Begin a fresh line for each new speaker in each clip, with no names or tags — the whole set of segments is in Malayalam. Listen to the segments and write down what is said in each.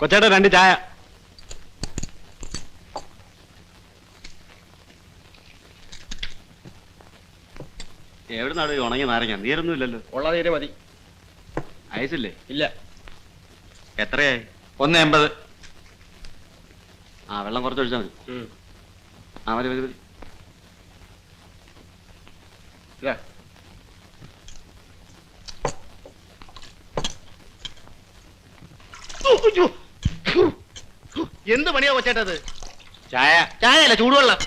കൊച്ചേട്ടാ രണ്ട് ചായ. എവിടെ നാട് ഉണങ്ങി നാരങ്ങ? നീരൊന്നും ഇല്ലല്ലോ
ഉള്ള തീരെ മതി.
അയച്ചില്ലേ
ഇല്ല.
എത്രയായി?
ഒന്ന് എൺപത്.
ആ വെള്ളം കുറച്ച് ഒഴിച്ചാൽ മതി ആ മതി മതി മതി.
ഇതാ.
എന്ത് പണിയാ കൊച്ചേട്ടത്
ചായ
ചായ. അല്ല ചൂടുവെള്ളം.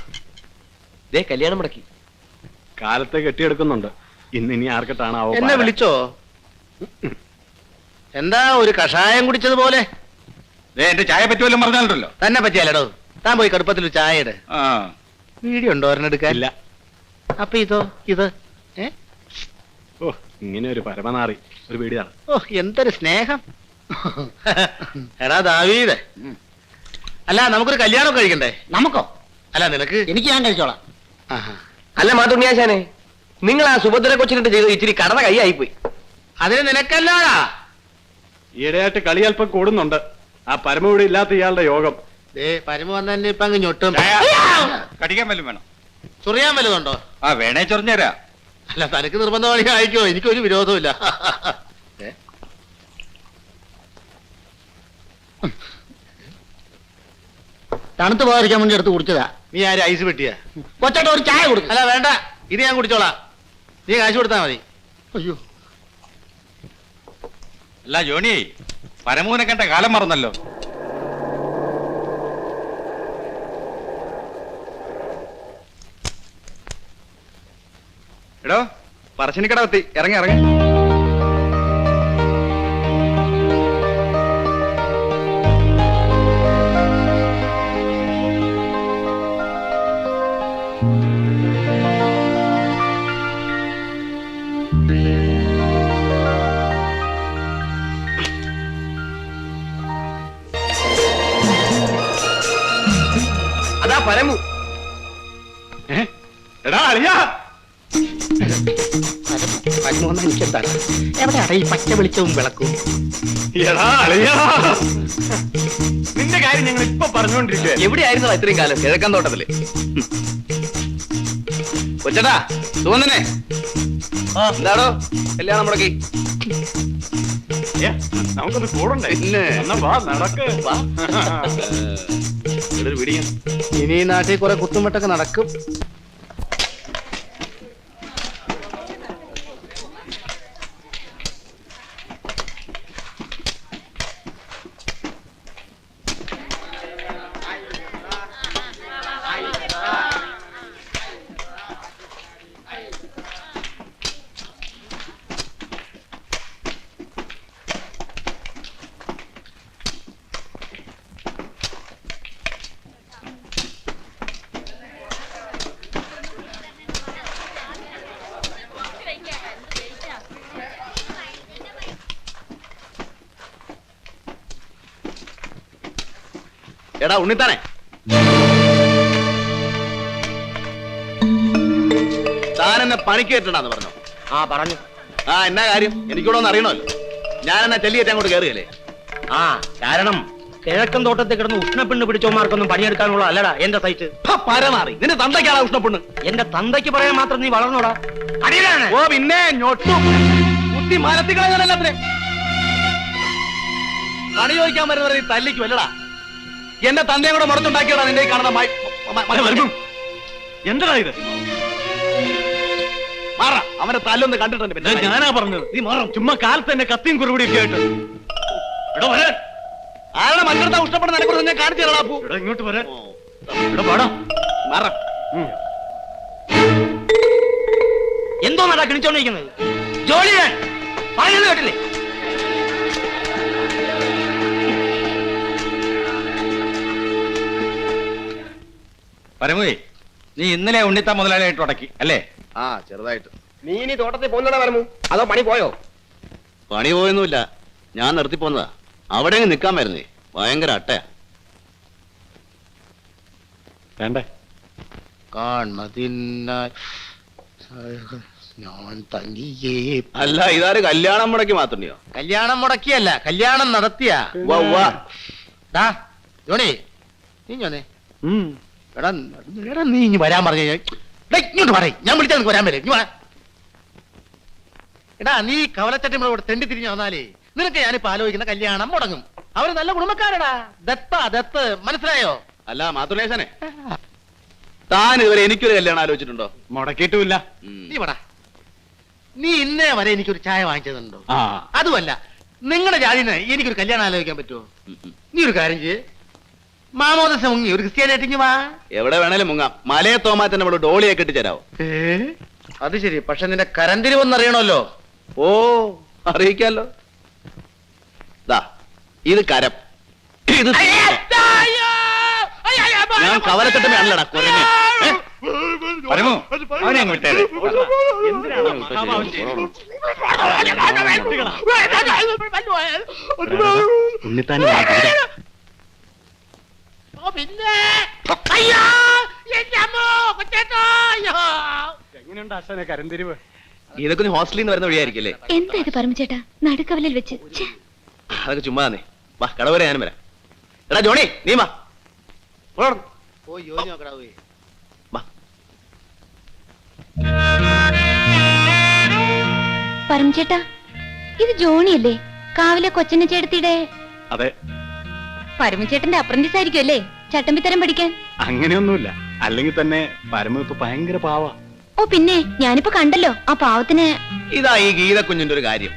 ദേ കല്യാണം മുടക്കി.
കാലത്തെ കെട്ടിയെടുക്കുന്നുണ്ട്. ഇന്ന് ഇനി ആർക്കിട്ടാണ് ആവോ
എന്നെ വിളിച്ചോ? എന്താ ഒരു കഷായം കുടിച്ചതുപോലെ?
ദേ എന്റെ ചായ പറ്റുമല്ലോ പറഞ്ഞാലുണ്ടല്ലോ.
തന്നെ പറ്റിയാലോ താൻ പോയി കടുപ്പത്തിൽ ചായ ഇട്.
ആ.
വീഡിയോ ഉണ്ടോ ഒരെണ്ണെടുക്കാൻ
ഇല്ല.
അപ്പൊ ഇതോ ഇത്? ഏ?
ഓ ഇങ്ങനെ ഒരു പരമനാറി. ഒരു വീടിയാണ്
ഓ എന്തൊരു സ്നേഹം. എടാ ദാവീദേ. അല്ല നമുക്കൊരു കല്യാണം കഴിക്കണ്ടേ?
നമുക്കോ?
അല്ല നിനക്ക്?
എനിക്ക് ഞാൻ കഴിച്ചോളാം.
ആഹാ.
അല്ല മാതുണ്ണിയാശാനെ നിങ്ങൾ ആ സുഭദ്ര കൊച്ചിനിട്ട് ചെയ്ത് ഇച്ചിരി കടന്ന കൈ ആയിപ്പോയി
അതിന് നിനക്കല്ലാടാ?
ഈയിടെയായിട്ട് കളി അല്പം കൂടുന്നുണ്ട്. ആ പരമവിടെ ഇല്ലാത്ത ഇയാളുടെ യോഗം.
ദേ പരമ വന്നെ ഇപ്പൊ അങ്ങ് ഞൊട്ടും.
കടിക്കാൻ വല്ലതും വേണം?
ചൊറിയാൻ വല്ലതുണ്ടോ
ആ വേണേ ചൊറിഞ്ഞുതരാ.
അല്ല തനിക്ക് നിർബന്ധമായി അയക്കോ എനിക്കൊരു വിരോധമില്ല
തണുത്ത് പോകാതിരിക്കാൻ വേണ്ടി എടുത്ത് കുടിച്ചതാ.
നീ ആര് ഐസ് പെട്ടിയാ
കൊച്ചോട്ട് ഒരു ചായ കൊടുക്കും.
അല്ല വേണ്ട. ഇത് ഞാൻ കുടിച്ചോളാം. നീ കാശ് കൊടുത്താ മതി.
അയ്യോ.
അല്ല ജോണി പരമൂനെ കണ്ട കാലം മറന്നല്ലോ. എടോ പറശ്ശിനിക്കട എത്തി ഇറങ്ങി ഇറങ്ങി. പരമു.
എടാ അളിയാ.
പരമൊന്നും എനിക്കെന്താണ്? എവിടെയാണ് ഈ പച്ച വെളിച്ചവും വിളക്കും?
എടാ അളിയാ. നിന്റെ കാര്യം ഞങ്ങൾ ഇപ്പൊ പറഞ്ഞുകൊണ്ടിരിക്കുക
എവിടെയായിരുന്നു ഇത്രയും കാലം കിഴക്കൻ തോട്ടത്തിൽ? കൊച്ചടാ സുഗന്ധനെ. എന്താടോ? കല്യാണം മുടക്കി.
നമുക്കൊന്ന് കൂടണ്ടേ?
പിന്നെ.
നടക്ക്.
വാ.
ഇവിടെ
ഇനി ഈ നാട്ടിൽ കുറെ കുത്തുമെട്ടൊക്കെ നടക്കും
എടാ ഉണ്ണിത്താനെ. താൻ എന്നെ പണിക്ക് കയറ്റണ്ടെന്ന് പറഞ്ഞു.
ആ പറഞ്ഞു.
ആ എന്നാ കാര്യം? എനിക്കൂടെ ഒന്ന് അറിയണമല്ലോ. ഞാൻ എന്നാ ചെല്ലിയേറ്റ് അങ്ങോട്ട് കയറുകയല്ലേ
ആ കാരണം കിഴക്കൻ തോട്ടത്തിൽ കിടന്ന് ഉഷ്ണപ്പെണ്ണ് പിടിച്ചോമാർക്കൊന്നും പണിയെടുക്കാനുള്ള അല്ലടാ എന്റെ സൈറ്റ്.
പരമാറി. നിന്റെ തന്തയ്ക്കാണ് ഉഷ്ണപ്പെണ്ണ്
എന്റെ തന്തയ്ക്ക് പറയാൻ മാത്രം നീ വളർന്നോടാ. അടിയിലാണ്
ഓ പിന്നെ കുത്തി മരത്തി കളയാനല്ലാത്തിനെ പണി ചോദിക്കാൻ വരുന്നവരെ നീ തല്ലിക്കും അല്ലടാ എന്റെ തന്തയും കൂടെ മുടത്തുണ്ടാക്കിയടാ നിന്റെ ഈ കാണുന്ന മ- മ- മ- മ-
എന്താ ഇത്?
മാറ അവന്റെ തല്ലൊന്ന് കണ്ടിട്ടുണ്ട് പിന്നെ.
ഞാനാ പറഞ്ഞത്? നീ മാറും ചുമ്മാ കാലത്ത് തന്നെ കത്തിയും കുറുപിടിയൊക്കെ ആയിട്ട്. എടാ വരാൻ
ആരുടെ ഉഷ്ടപ്പെടുന്ന നിനക്കുറിച്ച് ഞാൻ കാണിച്ചു തരടാ അപ്പു
എടാ ഇങ്ങോട്ട് വരാൻ എടാ പാടാ
മാറ.
എന്തോ നടക്കണിച്ചോണ്ടിരിക്കുന്നത് ജോലി ഞാൻ. പറയുന്നത് കേട്ടില്ലേ?
പരമുവേ നീ ഇന്നലെ ഉണ്ണിത്ത മുതലാളിയായിട്ട് ഉടക്കി അല്ലേ?
ആ ചെറുതായിട്ട്.
നീ ഇനി തോട്ടത്തിൽ പോകുന്നതാ പരമു. അതോ പണി പോയോ?
പണി പോയൊന്നുമില്ല. ഞാൻ നിർത്തി പോന്നതാ. അവിടെ നിൽക്കാൻ വരുന്നേ. ഭയങ്കര അട്ടയാ.
വേണ്ടേ?
കാൺമതിന്നായി ഞാൻ തനിയേ അല്ല ഇതാര് കല്യാണം മുടക്കി മാത്രണ്ടിയോ കല്യാണം മുടക്കിയല്ല കല്യാണം നടത്തിയാ. ജോണി നീ ഞോനെ
ഉം.
എടാ എടാ നീ ഇനി വരാൻ പറഞ്ഞു ഇങ്ങോട്ട് പറയും. ഞാൻ വിളിച്ചാൽ നിനക്ക് വരാൻ വരും. എടാ നീ കവലച്ചട്ടിമ്മളോട് തെണ്ടി തിരിഞ്ഞു വന്നാലേ നിനക്ക് ഞാനിപ്പോ ആലോചിക്കുന്ന കല്യാണം മുടങ്ങും. അവർ നല്ല കുടുംബക്കാരടാ. ദത്ത ദത്ത് മനസ്സിലായോ?
അല്ല മാതുലേശനെ താൻ ഇതുവരെ എനിക്കൊരു കല്യാണം ആലോചിച്ചിട്ടുണ്ടോ?
മുടക്കിയിട്ടുമില്ല.
നീ പടാ നീ ഇന്നേ വരെ എനിക്കൊരു ചായ വാങ്ങിച്ചതുണ്ടോ? അതുമല്ല നിങ്ങളുടെ ജാതിന് എനിക്കൊരു കല്യാണം ആലോചിക്കാൻ പറ്റുമോ. നീ ഒരു കാര്യം ചെയ്യ്. മാമോദസ മുങ്ങി ഒരു ക്രിസ്ത്യാനായിട്ട് വാ
എവിടെ വേണേലും മുങ്ങാം മലയെ തോമാറ്റന്റെ അവൾ ഡോളിയെ കെട്ടിച്ചേരാവോ
അത് ശരി പക്ഷെ നിന്റെ കരന്തിരിവെന്നറിയണമല്ലോ
ഓ അറിയിക്കാലോ ദാ ഇത് കരം ഇത് ഞാൻ കവലക്കെട്ടുമല്ലടാ കുരങ്ങ് ഏ?
പരമു അവനെ അങ്ങ് വിട്ടേരെ എന്തിനാണ് മഹാഭാവം ഉണ്ണിത്താൻ എങ്ങനെയുണ്ട് ആശാനെ കരന്തിരിവ്
ഇതൊക്കെ നീ ഹോസ്റ്റലിൽ നിന്ന് വരുന്ന വഴിയായിരിക്കല്ലേ?
എന്താ ഇത് പരമചേട്ടാ നടുക്കവലിൽ വെച്ച്. ഛെ,
അതൊക്കെ ചുമ്മാ തന്നെ. വാ കടവരെ ഞാനും വരാം. എടാ ജോണി നീ വാ. പോടാ.
പോയി ജോലി നോക്കടാ പോയി.
വാ.
പരമചേട്ടാ ഇത് ജോണിയല്ലേ? കാവിലെ കൊച്ചിനെ ചേട്ടത്തിയുടെ
അതെ.
പരമചേട്ടന്റെ അപ്രന്റീസ് ആയിരിക്കും അല്ലേ? ചട്ടമ്പിത്തരം പഠിക്കാൻ.
അങ്ങനെയൊന്നുമില്ല. അല്ലെങ്കിൽ തന്നെ പരമ ഇപ്പൊ ഭയങ്കര പാവ.
ഓ പിന്നെ ഞാനിപ്പോ കണ്ടല്ലോ ആ പാവത്തിന്
ഇതാ ഈ ഗീത കുഞ്ഞിന്റെ ഒരു കാര്യം.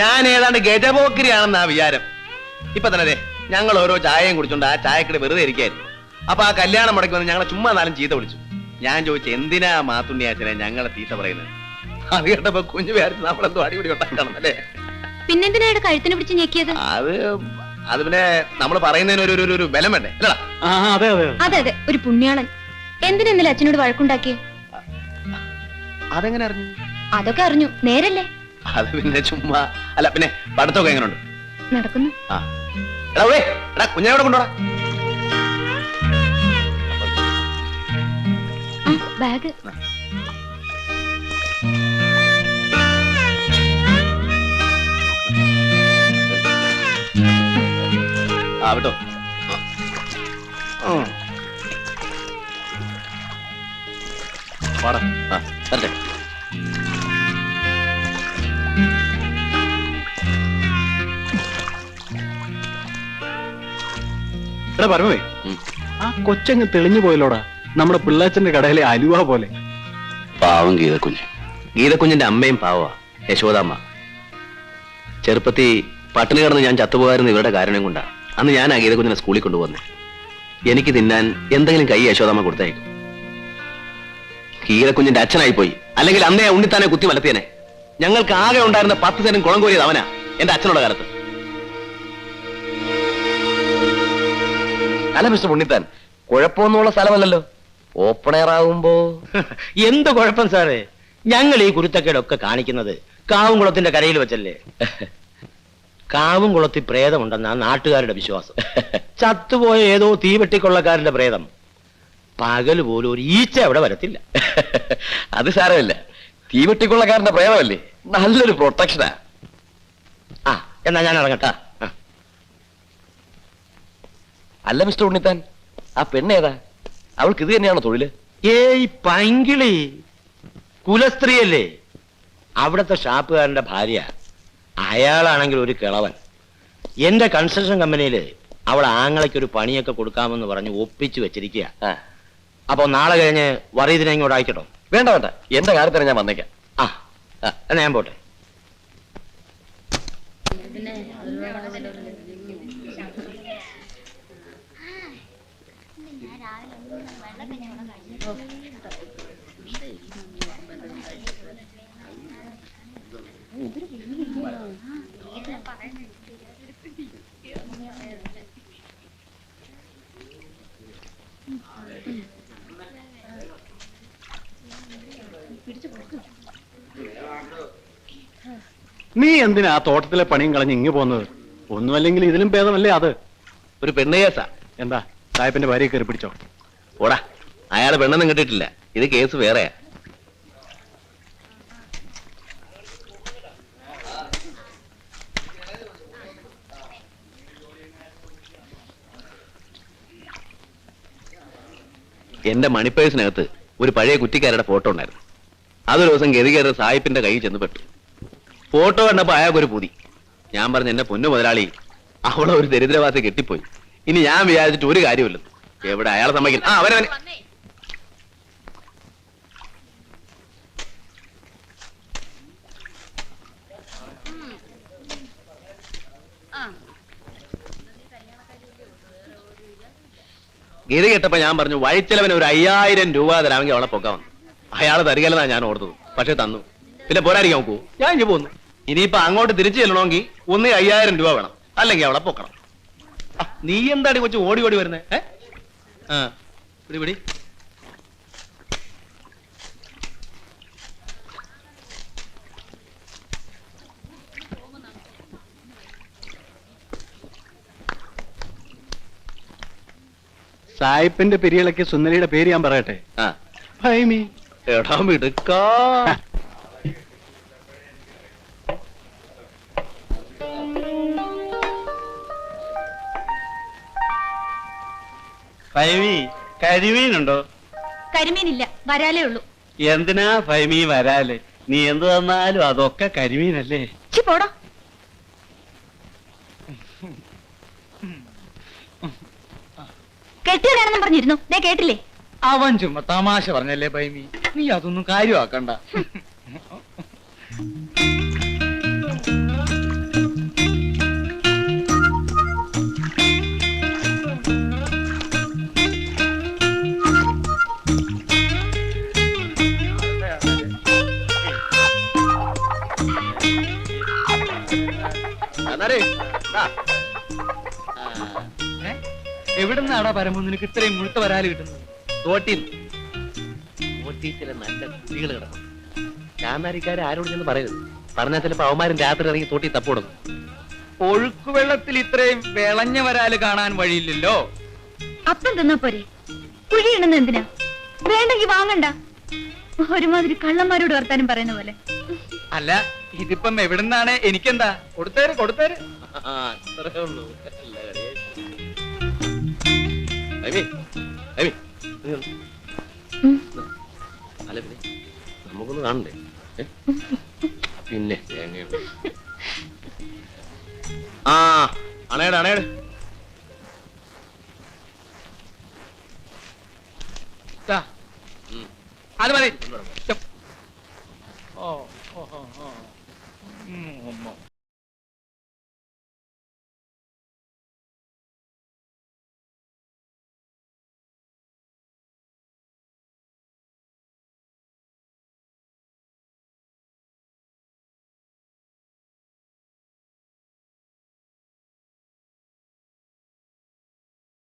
ഞാൻ ഏതാണ്ട് ഗജപോക്കിരിയാണെന്നാ വിചാരം. ഇപ്പൊ തന്നെ ദേ, ഞങ്ങൾ ഓരോ ചായയും കുടിച്ചോണ്ട് ആ ചായക്കട വെറുതെ ഇരിക്കായിരുന്നു. അപ്പൊ ആ കല്യാണം മുടക്കി വന്ന് ഞങ്ങളെ ചുമ്മാ നാലും ചീത്ത വിളിച്ചു. ഞാൻ ചോദിച്ചു എന്തിനാ മാത്തുണ്ണിയാച്ചനെ ഞങ്ങളെ തീത്ത പറയുന്നത്? അത് കേട്ടപ്പോ കുഞ്ഞു വിചാരിച്ചു നമ്മളെന്തോ അടിപൊളി ഉണ്ടാക്കണമെന്നല്ലേ
അല്ലേ പിന്നെന്തിനാണ് കഴുത്തിന് പിടിച്ച് ഞെക്കിയത്?
അത് അത് പിന്നെ നമ്മൾ പറയുന്നതിന് ഒരു ഒരു- ഒരു ബലം വേണ്ടേ? അല്ലടാ.
ആ അതെ അതെ
അതെ. അതെ ഒരു പുണ്യാളൻ. എന്തിനാ ഇന്നലെ അച്ഛനോട് വഴക്കുണ്ടാക്കിയേ?
അതെങ്ങനെ അറിഞ്ഞു?
അതൊക്കെ അറിഞ്ഞു. നേരല്ലേ?
അത് പിന്നെ ചുമ്മാ അല്ല പിന്നെ പഠിത്തമൊക്കെ എങ്ങനെയുണ്ട്?
നടക്കുന്നു.
ആ. എടാ ഉവ്വേ, എടാ കുഞ്ഞാവിടെ കൊണ്ടോടാ
ആ ബാഗ്.
ആ. വിട്ടോ
പാടാ.
ആ വരട്ടെ
എടാ പരമേ ആ കൊച്ചങ്ങ് തെളിഞ്ഞു പോയല്ലോടാ. നമ്മുടെ പിള്ളാച്ചന്റെ കടയിലെ അലുവ പോലെ.
പാവം ഗീതക്കുഞ്ഞ്. ഗീതക്കുഞ്ഞിന്റെ അമ്മയും പാവ യശോദാമ്മ. ചെറുപ്പത്തി പട്ടിണി കിടന്ന് ഞാൻ ചത്തുപോകാരുന്ന ഇവരുടെ കാരണം കൊണ്ടാ. അന്ന് ഞാൻ ആ ഗീതകുഞ്ഞിനെ സ്കൂളിൽ കൊണ്ടുപോന്നെ എനിക്ക് തിന്നാൻ എന്തെങ്കിലും കൈ യശോദാമ്മ കൊടുത്തേക്കും ഗീതക്കുഞ്ഞിന്റെ അച്ഛനായി പോയി അല്ലെങ്കിൽ അന്നേ ഉണ്ണിത്താനെ കുത്തി മലത്തിയനെ ഞങ്ങൾക്ക് ആകെ ഉണ്ടായിരുന്ന പത്ത് തരം കുളം കോരിയത് അവനാ എന്റെ അച്ഛനുള്ള കാലത്ത്.
അല്ല മിസ്റ്റർ ഉണ്ണിത്താൻ കുഴപ്പമൊന്നുമുള്ള സ്ഥലമല്ലല്ലോ. ഓപ്പൺ എയർ ആകുമ്പോ
എന്ത് കുഴപ്പം സാറേ? ഞങ്ങൾ ഈ കുരുത്തക്കേടൊക്കെ കാണിക്കുന്നത് കാവുംകുളത്തിന്റെ കരയിൽ വെച്ചല്ലേ. കാവുംകുളത്തിൽ പ്രേതമുണ്ടെന്നാ നാട്ടുകാരുടെ വിശ്വാസം. ചത്തുപോയ ഏതോ തീവെട്ടിക്കൊള്ളക്കാരന്റെ പ്രേതം. പകൽ പോലും ഒരു ഈച്ച അവിടെ വരത്തില്ല.
അത് സാരമില്ല. തീവെട്ടിക്കൊള്ളക്കാരന്റെ പ്രേതമല്ലേ? നല്ലൊരു പ്രൊട്ടക്ഷനാ.
ആ എന്നാ ഞാൻ ഇറങ്ങട്ടാ.
അല്ല മിസ്റ്റർ ഉണ്ണിത്താൻ ആ പെണ്ണേതാ അവൾക്ക് ഇത് തന്നെയാണോ തൊഴിൽ
ഏയ് പൈങ്കിളി. കുലസ്ത്രീയല്ലേ. അവിടത്തെ ഷാപ്പുകാരന്റെ ഭാര്യ. അയാളാണെങ്കിൽ ഒരു കിളവൻ. എന്റെ കൺസ്ട്രക്ഷൻ കമ്പനിയിൽ അവൾ ആങ്ങളയ്ക്ക് ഒരു പണിയൊക്കെ കൊടുക്കാമെന്ന് പറഞ്ഞ് ഒപ്പിച്ചു വെച്ചിരിക്കുക അപ്പൊ നാളെ കഴിഞ്ഞ് വറീതിനെ ഇങ്ങോട്ട് അയക്കട്ടോ.
വേണ്ട വേണ്ട. എന്റെ കാര്യത്തിന് ഞാൻ വന്നേക്കാം.
ആ. ആ, എന്നാ ഞാൻ പോട്ടെ.
നീ എന്തിനാ ആ തോട്ടത്തിലെ പണിയും കളഞ്ഞ് ഇങ്ങ് പോകുന്നത്? ഒന്നുമല്ലെങ്കിൽ ഇതിലും ഭേദമല്ലേ അത്?
ഒരു പെണ്ണ് കേസാ
എന്താ സാഹിബിന്റെ ഭാര്യയെ കയറി പിടിച്ചോ?
ഓടാ അയാളെ പെണ്ണൊന്നും കിട്ടിയിട്ടില്ല ഇത് കേസ് വേറെയാ.
എന്റെ മണിപ്പേഴ്സിനകത്ത് ഒരു പഴയ കുറ്റിക്കാരുടെ ഫോട്ടോ ഉണ്ടായിരുന്നു. അതൊരു ദിവസം ഗതികേറി സായിപ്പിന്റെ കയ്യിൽ ചെന്ന് പെട്ടു. ഫോട്ടോ കണ്ടപ്പോ അയാൾക്കൊരു പുതി. ഞാൻ പറഞ്ഞു എന്റെ പൊന്നു മുതലാളി അവളെ ഒരു ദരിദ്രവാസി കെട്ടിപ്പോയി. ഇനി ഞാൻ വിചാരിച്ചിട്ട് ഒരു കാര്യമില്ല എവിടെ അയാളെ സമ്മതിക്കുന്നു ആ അവനവൻ ഗതി കേട്ടപ്പോ ഞാൻ പറഞ്ഞു വഴിച്ചെലവന് ഒരു അയ്യായിരം രൂപ തരാമെങ്കിൽ അവളെ പൊക്കാം അയാൾ തരികലെന്നാ ഞാൻ ഓർത്തത്. പക്ഷെ തന്നു. പിന്നെ പോരാടിക്കാൻ നോക്കൂ. ഞാൻ ഇനി പോന്നു. ഇനിയിപ്പോ അങ്ങോട്ട് തിരിച്ചു ചെല്ലണമെങ്കിൽ ഒന്നേ അയ്യായിരം രൂപ വേണം. അല്ലെങ്കിൽ അവളെ പൊക്കണം. നീ എന്താടി കൊച്ചു ഓടി ഓടി വരുന്നേ? ഏ? ആ പിടി.
സായിപ്പിന്റെ പെരിയളക്ക് സുന്ദരിയുടെ പേര് ഞാൻ പറയട്ടെ? ഭൈമി
എടാ മിടുക്കാ.
ഭൈമി കരിമീനുണ്ടോ?
കരിമീനില്ല വരാലേ ഉള്ളൂ.
എന്തിനാ ഫൈമി വരാലേ? നീ എന്ത് തന്നാലും അതൊക്കെ കരിമീനല്ലേ?
പോടോ. കെട്ടിയതാണെന്നും പറഞ്ഞിരുന്നു. ദേ കേട്ടില്ലേ?
അവൻ ചുമ്മാ തമാശ പറഞ്ഞല്ലേ ബൈമി നീ അതൊന്നും കാര്യമാക്കണ്ട.
Ready? ആ,
എവിടുന്നാടാ പരമു നിനക്ക് ഇത്രയും മുഴുത്ത വരാൽ കിട്ടുന്നത്?
തോട്ടിൽ ചില നല്ല കുട്ടികൾ കിടക്കും ചാന്നാരിക്കാരെ ആരോട് ചെന്ന് പറയരുത്. പറഞ്ഞാൽ ചിലപ്പോ അവന്മാരും രാത്രി ഇറങ്ങി തോട്ടി തപ്പോടും.
ഒഴുക്കുവെള്ളത്തിൽ ഇത്രയും വിളഞ്ഞ വരാൽ കാണാൻ വഴിയില്ലല്ലോ.
അപ്പം തന്നാ പോരെ. കുഴിയിടുന്ന എന്തിനാ? വേണ്ടെങ്കി വാങ്ങണ്ട. ഒരുമാതിരി കള്ളന്മാരോട് വർത്താനം പറയുന്ന പോലെ.
അല്ല ഇതിപ്പം എവിടുന്നാണ്? എനിക്കെന്താ? കൊടുത്തേര് കൊടുത്തേര്.
അത്രേ ഉള്ളൂ. ഐമി, ഐമി, നീ വന്ന്. അല്ല പിന്നെ നമുക്കൊന്ന് കാണണ്ടേ ഏ? പിന്നെ. ആ അണയുടെ അണയുടെ
ദാ,
ഉം.
അത് മതി ഓ ഓ ഓ, ഓ ഉം, ഉം, ഉം.